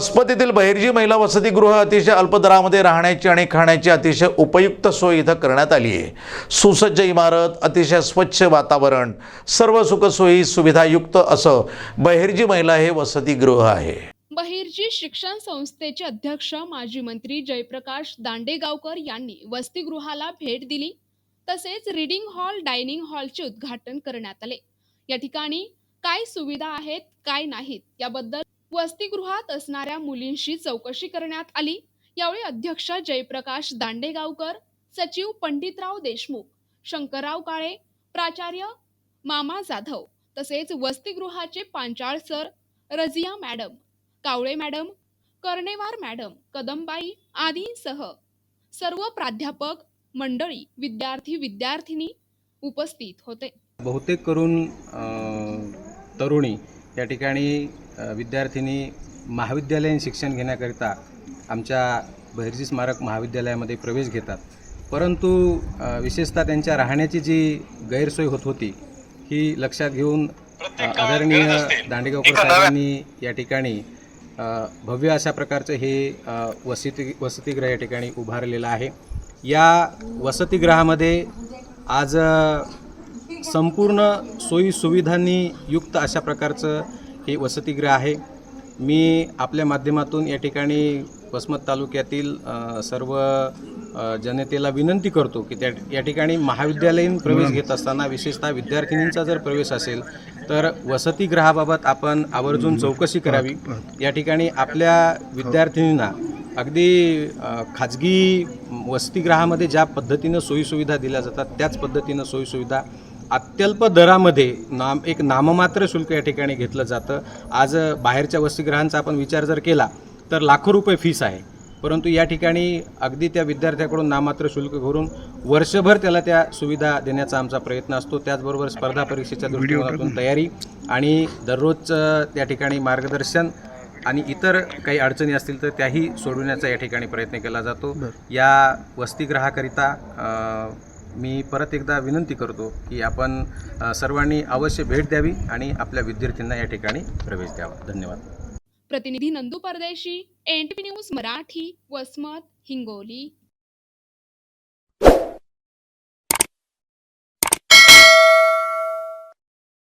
वसपतीतील बहिर्जी महिला वसतिगृह अतिशय अल्प दरामध्ये राहण्याची आणि खाण्याची अतिशय उपयुक्त सोय इथं करण्यात आली आहे. सुसज्ज इमारत अतिशय स्वच्छ वातावरण सर्व सुखसोयी सुविधायुक्त असं बहिर्जी महिला हे वसतिगृह आहे. बहिर्जी शिक्षण संस्थेचे अध्यक्ष माजी मंत्री जयप्रकाश दांडेगावकर यांनी वसतिगृहाला भेट दिली. तसेच रीडिंग हॉल डायनिंग हॉलचे उद्घाटन करण्यात आले. या ठिकाणी काय सुविधा आहेत काय नाहीत याबद्दल वसतिगृहात असणाऱ्या मुलींशी चौकशी करण्यात आली. यावेळी अध्यक्ष जयप्रकाश दांडेगावकर सचिव पंडितराव देशमुख शंकरराव काळे प्राचार्य मामा जाधव तसेच वसतिगृहाचे Panchal sir Raziya madam Kawale madam Karnewar madam Kadambai आदींसह सर्व प्राध्यापक मंडळी विद्यार्थी विद्यार्थिनी उपस्थित होते. बहुतेक करून तरुणी या ठिकाणी विद्यार्थिनी महाविद्यालयीन शिक्षण घेण्याकरिता आमच्या बहिर्जी स्मारक महाविद्यालयामध्ये प्रवेश घेतात. परंतु विशेषतः त्यांच्या राहण्याची जी गैरसोय होत होती ही लक्षात घेऊन आदरणीय दांडेगावकर साहेबांनी या ठिकाणी भव्य अशा प्रकारचं हे वसती वसतिगृह या ठिकाणी उभारलेलं आहे. या वसतिगृहामध्ये आज संपूर्ण सोयी सुविधांनी युक्त अशा प्रकारचं हे वसतिगृह आहे. मी आपल्या माध्यमातून या ठिकाणी वसमत तालुक्यातील सर्व जनतेला विनंती करतो की त्या या ठिकाणी महाविद्यालयीन प्रवेश घेत असताना विशेषतः विद्यार्थिनींचा जर प्रवेश असेल तर वसतिगृहाबाबत आपण आवर्जून चौकशी करावी. या ठिकाणी आपल्या विद्यार्थिनींना अगदी खाजगी वसतिगृहामध्ये ज्या पद्धतीनं सोयीसुविधा दिल्या जातात त्याच पद्धतीनं सोयीसुविधा अत्यल्प दरामध्ये नाम एक नाममात्र शुल्क या ठिकाणी घेतलं जातं. आज बाहेरच्या वसतिगृहांचा आपण विचार जर केला तर लाखो रुपये फीस आहे. परंतु या ठिकाणी अगदी त्या विद्यार्थ्याकडून नाममात्र शुल्क भरून वर्षभर त्याला त्या सुविधा देण्याचा आमचा प्रयत्न असतो. त्याचबरोबर स्पर्धा परीक्षेच्या दृष्टिकोनातून तयारी आणि दररोजचं त्या ठिकाणी मार्गदर्शन आणि इतर काही अडचणी असतील तर त्याही सोडवण्याचा या ठिकाणी प्रयत्न केला जातो. या वसतिगृहाकरिता अ, मी परत एकदा विनंती करतो की आपण सर्वांनी अवश्य भेट द्यावी आणि आपल्या विद्यार्थ्यांना या ठिकाणी प्रवेश द्यावा. धन्यवाद. प्रतिनिधी नंदू परदेशी एन न्यूज मराठी वसमत हिंगोली.